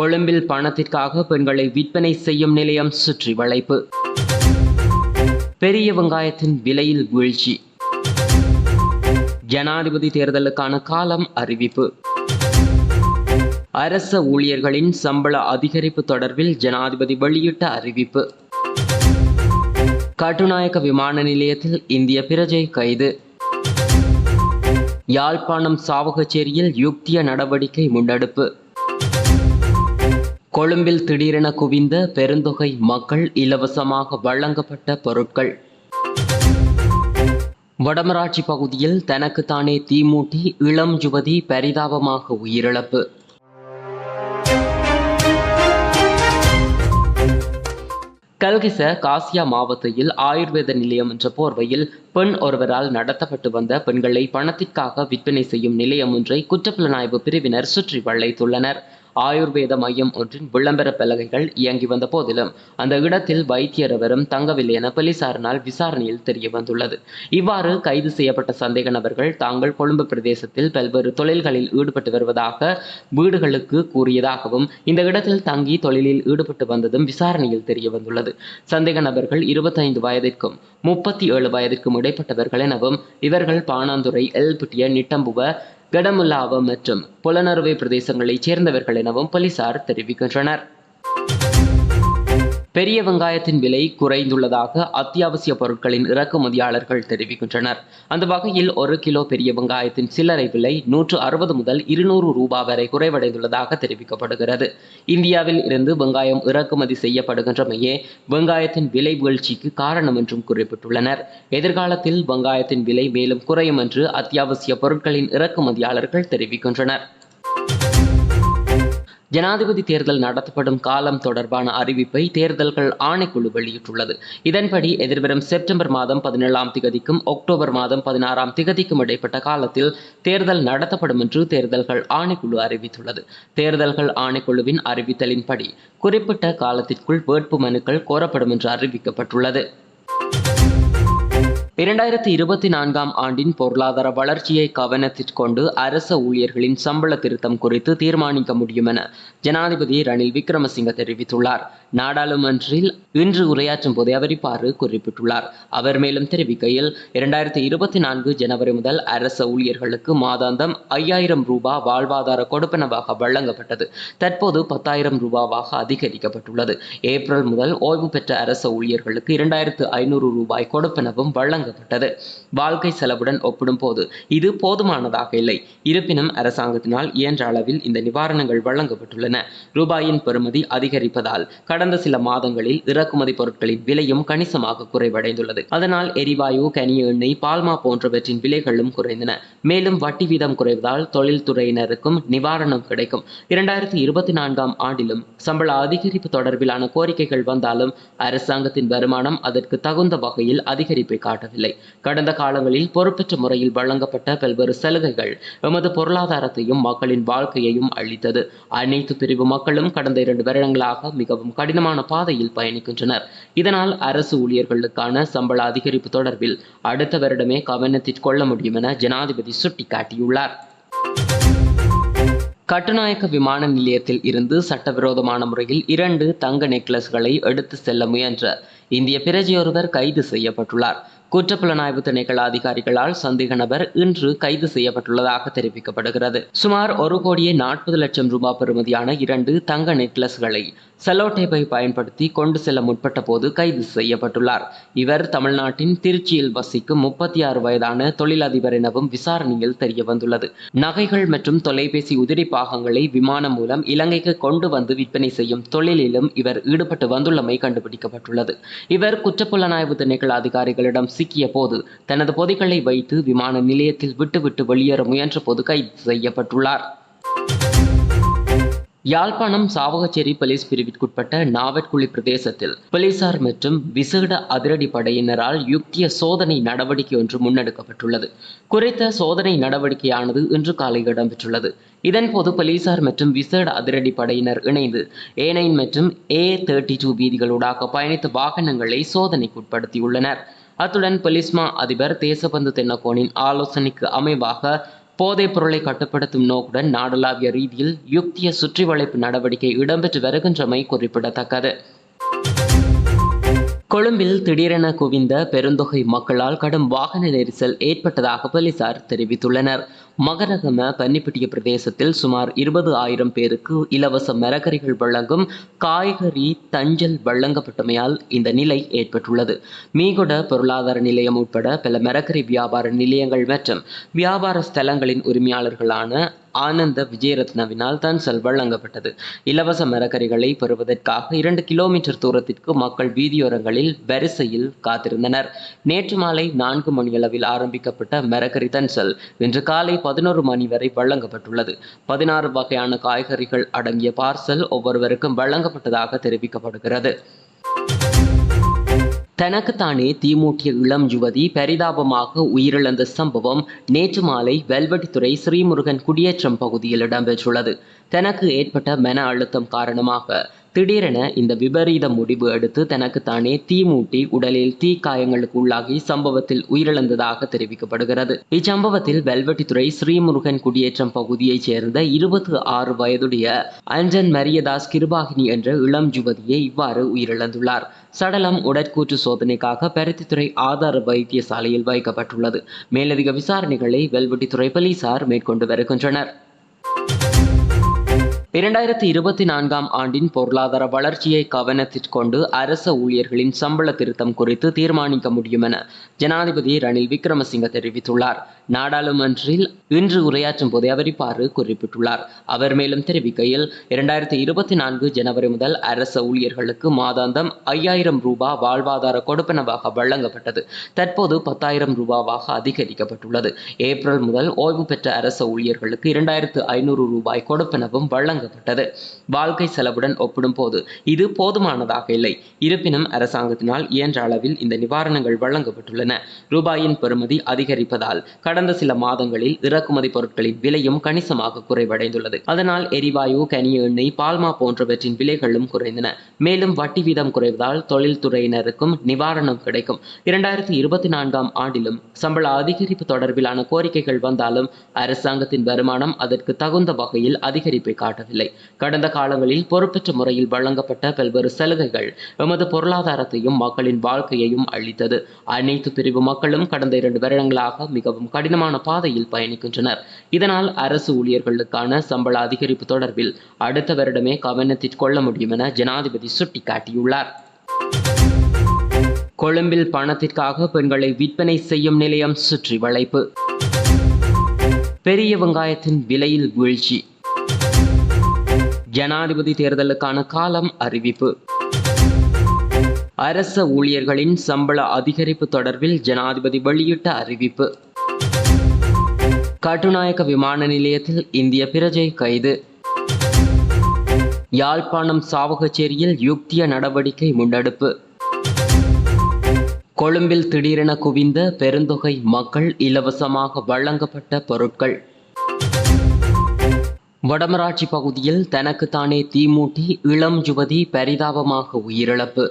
கொழும்பில் பணத்திற்காக பெண்களை விற்பனை செய்யும் நிலையம் சுற்றி வளைப்பு. பெரிய வெங்காயத்தின் விலையில் வீழ்ச்சி. ஜனாதிபதி தேர்தலுக்கான காலம் அறிவிப்பு. அரச ஊழியர்களின் சம்பள அதிகரிப்பு தொடர்பில் ஜனாதிபதி வெளியிட்ட அறிவிப்பு. கட்டுநாயக்க விமான நிலையத்தில் இந்திய பிரஜை கைது. யாழ்ப்பாணம் சாவகச்சேரியில் யுக்திய நடவடிக்கை முன்னெடுப்பு. கொழும்பில் திடீரென குவிந்த பெருந்தொகை மக்கள் இலவசமாக வழங்கப்பட்ட பொருட்கள். வடமராட்சி பகுதியில் தனக்குத்தானே தீமூட்டி இளம் யுவதி பரிதாபமாக உயிரிழப்பு. கல்கிச காசியா மாவட்டத்தில் ஆயுர்வேத நிலையம் என்ற போர்வையில் பெண் ஒருவரால் நடத்தப்பட்டு வந்த பெண்களை பணத்திற்காக விற்பனை செய்யும் நிலையம் ஒன்றை குற்றப்புலனாய்வு பிரிவினர் சுற்றி வளைத்துள்ளனர். ஆயுர்வேத மையம் ஒன்றின் விளம்பர பலகைகள் இயங்கி வந்த போதிலும் அந்த இடத்தில் வைத்தியர் எவரும் தங்கவில்லை என போலீசாரினால் விசாரணையில் தெரிய வந்துள்ளது இவ்வாறு கைது செய்யப்பட்ட சந்தேக நபர்கள் தாங்கள் கொழும்பு பிரதேசத்தில் பல்வேறு தொழில்களில் ஈடுபட்டு வருவதாக வீடுகளுக்கு கூறியதாகவும் இந்த இடத்தில் தங்கி தொழிலில் ஈடுபட்டு வந்ததும் விசாரணையில் தெரிய வந்துள்ளது சந்தேக நபர்கள் இருபத்தைந்து வயதிற்கும் முப்பத்தி ஏழு வயதிற்கும் இடைப்பட்டவர்கள் எனவும் இவர்கள் பாணாந்துறை எல்பிட்டிய நிட்டம்புவ கடமுல்லாவ மற்றும் புலனறுவை பிரதேசங்களைச் சேர்ந்தவர்கள் எனவும் போலீசார் தெரிவிக்கின்றனர். பெரிய வெங்காயத்தின் விலை குறைந்துள்ளதாக அத்தியாவசிய பொருட்களின் இறக்குமதியாளர்கள் தெரிவிக்கின்றனர். அந்த வகையில் ஒரு கிலோ பெரிய வெங்காயத்தின் சில்லறை விலை நூற்று அறுபது முதல் இருநூறு ரூபாய் வரை குறைவடைந்துள்ளதாக தெரிவிக்கப்படுகிறது. இந்தியாவில் இருந்து வெங்காயம் இறக்குமதி செய்யப்படுகின்றமையே வெங்காயத்தின் விலை வீழ்ச்சிக்கு காரணம் என்றும் குறிப்பிட்டுள்ளனர். எதிர்காலத்தில் வெங்காயத்தின் விலை மேலும் குறையும் என்று அத்தியாவசிய பொருட்களின் இறக்குமதியாளர்கள் தெரிவிக்கின்றனர். ஜனாதிபதி தேர்தல் நடத்தப்படும் காலம் தொடர்பான அறிவிப்பை தேர்தல்கள் ஆணைக்குழு வெளியிட்டுள்ளது. இதன்படி எதிர்வரும் செப்டம்பர் மாதம் பதினேழாம் திகதிக்கும் அக்டோபர் மாதம் பதினாறாம் திகதிக்கும் இடைப்பட்ட காலத்தில் தேர்தல் நடத்தப்படும் என்று தேர்தல்கள் ஆணைக்குழு அறிவித்துள்ளது. தேர்தல்கள் ஆணைக்குழுவின் அறிவித்தலின்படி குறிப்பிட்ட காலத்திற்குள் வேட்பு மனுக்கள் கோரப்படும் என்று அறிவிக்கப்பட்டுள்ளது. இரண்டாயிரத்தி இருபத்தி நான்காம் ஆண்டின் பொருளாதார வளர்ச்சியை கவனத்திற்கொண்டு அரச ஊழியர்களின் சம்பள திருத்தம் குறித்து தீர்மானிக்க முடியும் என ஜனாதிபதி ரணில் விக்ரமசிங்க தெரிவித்துள்ளார். நாடாளுமன்றில் இன்று உரையாற்றும் போதே அவர் இவ்வாறு குறிப்பிட்டுள்ளார். அவர் மேலும் தெரிவிக்கையில் இரண்டாயிரத்தி இருபத்தி நான்கு ஜனவரி முதல் அரச ஊழியர்களுக்கு மாதாந்தம் ஐயாயிரம் ரூபாய் வாழ்வாதார கொடுப்பனவாக வழங்கப்பட்டது. தற்போது பத்தாயிரம் ரூபாவாக அதிகரிக்கப்பட்டுள்ளது. ஏப்ரல் முதல் ஓய்வு பெற்ற அரச ஊழியர்களுக்கு இரண்டாயிரத்து ஐநூறு ரூபாய் கொடுப்பனவும் வழங்கப்பட்டது வாழ்க்கை செலவுடன் ஒப்பிடும் போது இது போதுமானதாக இல்லை. இருப்பினும் அரசாங்கத்தினால் இயன்ற அளவில் இந்த நிவாரணங்கள் வழங்கப்பட்டுள்ளன. ரூபாயின் பெறுமதி அதிகரிப்பதால் கடந்த சில மாதங்களில் இறக்குமதி பொருட்களின் விலையும் கணிசமாக குறைவடைந்துள்ளது. அதனால் எரிவாயு கனிய எண்ணெய் பால்மா போன்றவற்றின் விலைகளும் குறைந்தன. மேலும் வட்டி வீதம் குறைவதால் தொழில்துறையினருக்கும் நிவாரணம் கிடைக்கும். இரண்டாயிரத்தி இருபத்தி நான்காம் ஆண்டிலும் சம்பள அதிகரிப்பு தொடர்பிலான கோரிக்கைகள் வந்தாலும் அரசாங்கத்தின் வருமானம் அதற்கு தகுந்த வகையில் அதிகரிப்பை காட்டவில்லை கடந்த காலங்களில் பொறுப்பற்ற முறையில் வழங்கப்பட்ட பல்வேறு சலுகைகள் எமது பொருளாதாரத்தையும் மக்களின் வாழ்க்கையையும் அளித்தது அனைத்து பிரிவு மக்களும் கடந்த இரண்டு வருடங்களாக மிகவும் கடினமான பாதையில் பயணிக்கின்றனர். இதனால் அரசு ஊழியர்களுக்கான சம்பள அதிகரிப்பு தொடர்பில் அடுத்த வருடமே கவனத்தில் கொள்ள முடியும் என ஜனாதிபதி சுட்டிக்காட்டியுள்ளார். கட்டுநாயக்க விமான நிலையத்தில் இருந்து சட்டவிரோதமான முறையில் இரண்டு தங்க நெக்லஸ்களை எடுத்து செல்ல முயன்ற இந்திய பிரஜையொருவர் கைது செய்யப்பட்டுள்ளார். குற்றப்புலனாய்வு திணைக்கள அதிகாரிகளால் சந்தேக நபர் இன்று கைது செய்யப்பட்டுள்ளதாக தெரிவிக்கப்படுகிறது. சுமார் ஒரு கோடியே நாற்பது லட்சம் ரூபாய் பெறுமதியான இரண்டு தங்க நெக்லஸ்களை செலோடேப்பை பயன்படுத்தி கொண்டு செல்ல முற்பட்ட போது கைது செய்யப்பட்டுள்ளார். இவர் தமிழ்நாட்டின் திருச்சியில் வசிக்கும் முப்பத்தி ஆறு வயதான தொழிலதிபர் எனவும் விசாரணையில் தெரிய வந்துள்ளது நகைகள் மற்றும் தொலைபேசி உதிரி பாகங்களை விமானம் மூலம் இலங்கைக்கு கொண்டு வந்து விற்பனை செய்யும் தொழிலிலும் இவர் ஈடுபட்டு வந்துள்ளமை கண்டுபிடிக்கப்பட்டுள்ளது. இவர் குற்றப்புலனாய்வு திணைக்கள அதிகாரிகளிடம் சிக்கிய போது தனது பொதிகளை வைத்து விமான நிலையத்தில் விட்டுவிட்டு வெளியேற முயன்ற போது கைது செய்யப்பட்டுள்ளார். யாழ்ப்பாணம் சாவகச்சேரி போலீஸ் பிரிவிற்குட்பட்ட நாவட்குழி பிரதேசத்தில் போலீசார் மற்றும் விசேட அதிரடி படையினரால் யுக்திய சோதனை நடவடிக்கை ஒன்று முன்னெடுக்கப்பட்டுள்ளது. குறித்த சோதனை நடவடிக்கையானது இன்று காலை இடம்பெற்றுள்ளது. இதன்போது போலீசார் மற்றும் விசேட அதிரடி படையினர் இணைந்து ஏ நைன் மற்றும் ஏ தேர்ட்டி டூ வீதிகளூடாக பயணித்த வாகனங்களை சோதனைக்குட்படுத்தியுள்ளனர். அத்துடன் பொலிஸ்மா அதிபர் தேசபந்து தென்னகோனின் ஆலோசனைக்கு அமைவாக போதைப் பொருளை கட்டுப்படுத்தும் நோக்குடன் நாடளாவிய ரீதியில் யுக்திய சுற்றி வளைப்பு நடவடிக்கை இடம்பெற்று வருகின்றமை குறிப்பிடத்தக்கது. கொழும்பில் திடீரென குவிந்த பெருந்தொகை மக்களால் கடும் வாகன நெரிசல் ஏற்பட்டதாக போலீசார் தெரிவித்துள்ளனர். மகரகம கன்னிப்பட்டிய பிரதேசத்தில் சுமார் இருபது ஆயிரம் பேருக்கு இலவச மரக்கறிகள் வழங்கும் காய்கறி தஞ்சல் வழங்கப்பட்டமையால் இந்த நிலை ஏற்பட்டுள்ளது. மீகொட பொருளாதார நிலையம் உட்பட பல மரக்கறி வியாபார நிலையங்கள் மற்றும் வியாபார ஸ்தலங்களின் உரிமையாளர்களான ஆனந்த விஜயரத்னவினால் தன்சல் வழங்கப்பட்டது. இலவச மரக்கறிகளை பெறுவதற்காக இரண்டு கிலோமீட்டர் தூரத்திற்கு மக்கள் வீதியோரங்களில் வரிசையில் காத்திருந்தனர். நேற்று மாலை நான்கு மணியளவில் ஆரம்பிக்கப்பட்ட மரக்கறி தன்சல் இன்று காலை பதினோரு மணி வரை வழங்கப்பட்டுள்ளது. பதினாறு வகையான காய்கறிகள் அடங்கிய பார்சல் ஒவ்வொருவருக்கும் வழங்கப்பட்டதாக தெரிவிக்கப்படுகிறது. தனக்குத்தானே தீமூட்டிய இளம் யுவதி பரிதாபமாக உயிரிழந்த சம்பவம் நேற்று மாலை வெல்வெட்டித்துறை ஸ்ரீமுருகன் குடியேற்றம் பகுதியில் இடம்பெற்றுள்ளது. தனக்கு ஏற்பட்ட மன அழுத்தம் காரணமாக திடீரென இந்த விபரீத முடிவு எடுத்து தனக்குத்தானே தீ மூட்டி உடலில் தீ காயங்களுக்கு உள்ளாகி சம்பவத்தில் உயிரிழந்ததாக தெரிவிக்கப்படுகிறது. இச்சம்பவத்தில் வெல்வெட்டித்துறை ஸ்ரீமுருகன் குடியேற்றம் பகுதியைச் சேர்ந்த இருபத்தி ஆறு வயதுடைய அஞ்சன் மரியதாஸ் கிருபாகினி என்ற இளம் ஜுவதியை இவ்வாறு உயிரிழந்துள்ளார். சடலம் உடற்கூற்று சோதனைக்காக பருத்தித்துறை ஆதார வைத்தியசாலையில் வைக்கப்பட்டுள்ளது. மேலதிக விசாரணைகளை வெல்வெட்டித்துறை போலீசார் மேற்கொண்டு வருகின்றனர். இரண்டாயிரத்தி இருபத்தி நான்காம் ஆண்டின் பொருளாதார வளர்ச்சியை கவனத்திற்கொண்டு அரச ஊழியர்களின் சம்பள திருத்தம் குறித்து தீர்மானிக்க முடியும் என ஜனாதிபதி ரணில் விக்ரமசிங்க தெரிவித்துள்ளார். நாடாளுமன்றில் இன்று உரையாற்றும் போதே அவர் இவ்வாறு குறிப்பிட்டுள்ளார். அவர் மேலும் தெரிவிக்கையில் இரண்டாயிரத்தி இருபத்தி நான்கு ஜனவரி முதல் அரச ஊழியர்களுக்கு மாதாந்தம் ஐயாயிரம் ரூபாய் வாழ்வாதார கொடுப்பனவாக வழங்கப்பட்டது. தற்போது பத்தாயிரம் ரூபாவாக அதிகரிக்கப்பட்டுள்ளது. ஏப்ரல் முதல் ஓய்வு பெற்ற அரச ஊழியர்களுக்கு இரண்டாயிரத்து ஐநூறு ரூபாய் கொடுப்பனவும் வழங்க வழங்கப்பட்டது வாழ்க்கை செலவுடன் ஒப்பிடும் போது இது போதுமானதாக இல்லை. இருப்பினும் அரசாங்கத்தினால் இயன்ற அளவில் இந்த நிவாரணங்கள் வழங்கப்பட்டுள்ளன. ரூபாயின் பெறுமதி அதிகரிப்பதால் கடந்த சில மாதங்களில் இறக்குமதி பொருட்களின் விலையும் கணிசமாக குறைவடைந்துள்ளது. அதனால் எரிவாயு கனிய எண்ணெய் பால்மா போன்றவற்றின் விலைகளும் குறைந்தன. மேலும் வட்டி வீதம் குறைவதால் தொழில்துறையினருக்கும் நிவாரணம் கிடைக்கும். இரண்டாயிரத்தி இருபத்தி நான்காம் ஆண்டிலும் சம்பள அதிகரிப்பு தொடர்பிலான கோரிக்கைகள் வந்தாலும் அரசாங்கத்தின் வருமானம் அதற்கு தகுந்த வகையில் அதிகரிப்பை காட்டவில்லை. கடந்த காலங்களில் பொறுப்பற்ற முறையில் வழங்கப்பட்ட பல்வேறு சலுகைகள் எமது பொருளாதாரத்தையும் மக்களின் வாழ்க்கையையும் அளித்தது அனைத்து பிரிவு மக்களும் கடந்த இரண்டு வருடங்களாக மிகவும் கடினமான பாதையில் பயணிக்கின்றனர். இதனால் அரசு ஊழியர்களுக்கான சம்பள அதிகரிப்பு தொடர்பில் அடுத்த வருடமே கவனத்தில் கொள்ள முடியும் என ஜனாதிபதி சுட்டிக்காட்டியுள்ளார். கொழும்பில் பணத்திற்காக பெண்களை விற்பனை செய்யும் நிலையம் சுற்றி வளைப்பு. பெரிய வெங்காயத்தின் விலையில் வீழ்ச்சி. ஜனாதிபதி தேர்தலுக்கான காலம் அறிவிப்பு. அரச ஊழியர்களின் சம்பள அதிகரிப்பு தொடர்பில் ஜனாதிபதி வெளியிட்ட அறிவிப்பு. கட்டுநாயக்க விமான நிலையத்தில் இந்திய பிரஜை கைது. யாழ்ப்பாணம் சாவகச்சேரியில் யுக்திய நடவடிக்கை முன்னெடுப்பு. கொழும்பில் திடீரென குவிந்த பெருந்தொகை மக்கள் இலவசமாக வழங்கப்பட்ட பொருட்கள். வடமராட்சி பகுதியில் தனக்குத்தானே தீமூட்டி இளம் யுவதி பரிதாபமாக உயிரிழப்பு.